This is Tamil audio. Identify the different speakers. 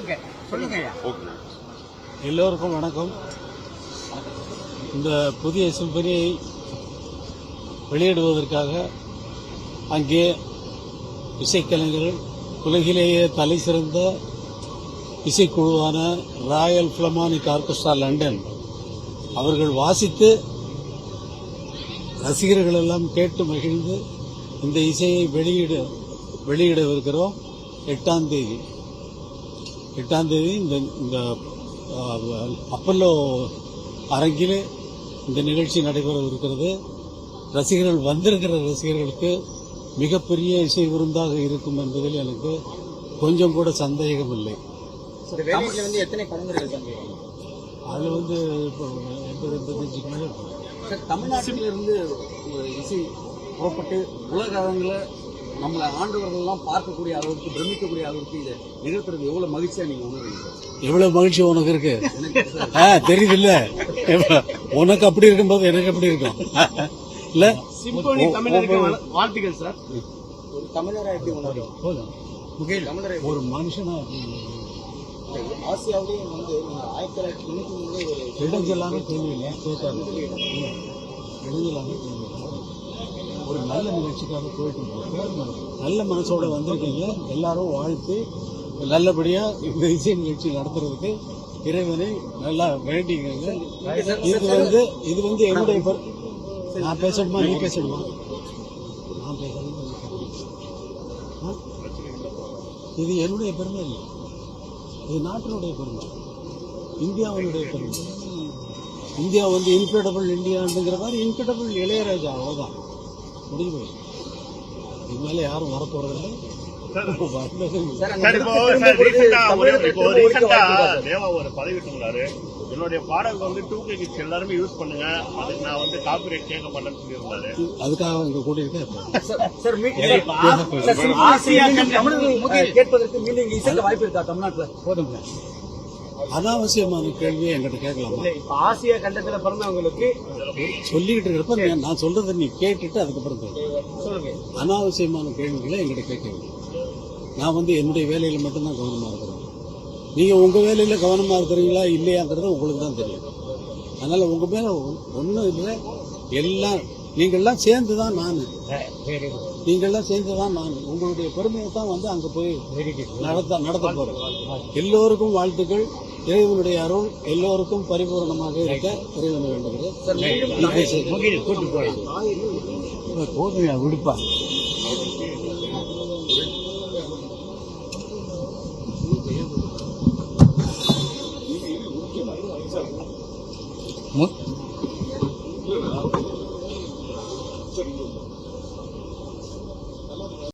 Speaker 1: ஓகே சொல்லுங்க ஐயா.
Speaker 2: ஓகே.
Speaker 3: எல்லோருக்கும் வணக்கம். இந்த புதிய சிம்பனியை வெளியிடுவதற்காக அங்கே இசைக்கலைஞர்கள் உலகிலேயே தலை சிறந்த இசைக்குழுவான ராயல் பிளமானிக் ஆர்கெஸ்ட்ரா லண்டன் அவர்கள் வாசித்து ரசிகர்கள் எல்லாம் கேட்டு மகிழ்ந்து இந்த இசையை வெளியிட வெளியிடவிருக்கிறோம். எட்டாம் தேதி. எட்டாம் தேதி இந்த இந்த அப்பல்லோ அரங்கில் இந்த நிகழ்ச்சி நடைபெற இருக்கிறது. ரசிகர்கள் வந்திருக்கிற ரசிகர்களுக்கு மிகப்பெரிய இசை விருந்தாக இருக்கும் என்பதில் எனக்கு கொஞ்சம் கூட சந்தேகம் இல்லை. அதில் வந்து இப்போ எண்பது எண்பத்தஞ்சுக்கு மேலே இருக்கும்
Speaker 4: சார் தமிழ்நாட்டில இருந்து ஒரு இசை புறப்பட்டு உலக அளவில் நம்மளை ஆண்டவர்கள்லாம் பார்க்கக்கூடிய அளவுக்கு பிரமிக்கக்கூடிய அளவுக்கு இதை நிகழ்த்துறது எவ்வளவு மகிழ்ச்சியா நீங்க உணர்றீங்க?
Speaker 3: எவ்வளவு மகிழ்ச்சி உனக்கு இருக்கு? ஆ தெரியுது இல்ல உனக்கு அப்படி இருக்கும்போது எனக்கு எப்படி இருக்கும்? இல்ல?
Speaker 5: சிம்போனி தமிழருக்கு வாழ்த்துக்கள் சார்.
Speaker 1: ஒரு தமிழரா எப்படி உணர்றீங்க?
Speaker 3: போதும்.
Speaker 1: முகில் தமிழரை
Speaker 3: ஒரு மனுஷனா
Speaker 1: ஆசியாவிலேயே வந்து நீங்க ஆயிரத்தி தொள்ளாயிரத்தி தொண்ணூத்தி மூணுல ஒரு
Speaker 3: இடைஞ்சலான கேள்வி இல்லை கேட்காது இடைஞ்சலான கேள்வி இல்லை. ஒரு நல்ல நிகழ்ச்சிக்காக போயிட்டு இருக்கோம். நல்ல மனசோட வந்திருக்கீங்க. எல்லாரும் வாழ்த்து. நல்லபடியா இந்த இசை நிகழ்ச்சி நடத்துறதுக்கு இறைவனை நல்லா வேண்டிங்க இது வந்து இது வந்து என்னுடைய நான் பேசணுமா? நீ பேசணுமா? நான் பேசணுமா? இது என்னுடைய பெருமை இல்லை. இது நாட்டினுடைய பெருமை. இந்தியாவினுடைய பெருமை. இந்தியா வந்து இன்கிரெடபிள் இந்தியாங்கிற மாதிரி இன்கிரெடபிள் இளையராஜா அவ்வளோதான் முடிவு. போயிடுச்சு. இது மேலே யாரும் வரப்போறதில்லை
Speaker 5: என்னுடைய பாடல் வந்து டூ கே கிட்ஸ் எல்லாருமே யூஸ் பண்ணுங்க. அதுக்கு நான் வந்து காப்பிரைட் கேட்க மாட்டேன்னு சொல்லியிருந்தாரு.
Speaker 3: அதுக்காக இங்க கூட்டியிருக்கேன்
Speaker 4: கேட்பதற்கு மீண்டும் இசைக்க வாய்ப்பு இருக்கா தமிழ்நாட்டுல?
Speaker 3: போதுங்க அனாவசியமான கேள்வியை என்கிட்ட கேட்கலாமா?
Speaker 5: இல்ல இப்ப ஆசியா கண்டத்துல பிறந்தவங்களுக்கு
Speaker 3: சொல்லிக்கிட்டு இருக்கிறப்ப நான் சொல்றதை நீ கேட்டுட்டு அதுக்கப்புறம் சொல்லு.
Speaker 5: சொல்லுங்க.
Speaker 3: அனாவசியமான கேள்விகளை என்கிட்ட கேட்கணும் நான் வந்து என்னுடைய வேலையில மட்டும்தான் கவனமா இருக்கிறேன். நீங்க உங்க வேலையில கவனமா இருக்கிறீங்களா இல்லையாங்கிறது உங்களுக்கு தான் தெரியும். அதனால உங்க மேல ஒன்றும் இல்லை. எல்லாம் நீங்கள்லாம் சேர்ந்து தான் நான் நீங்கள்லாம் சேர்ந்து தான் நான். உங்களுடைய பெருமையை தான் வந்து அங்க போய் நடத்த நடத்த போறோம் எல்லோருக்கும் வாழ்த்துக்கள். இறைவனுடைய அருள் எல்லோருக்கும் பரிபூரணமாக இருக்க இறைவனை வேண்டுகிறேன்.
Speaker 4: சார் மீண்டும்
Speaker 3: நீ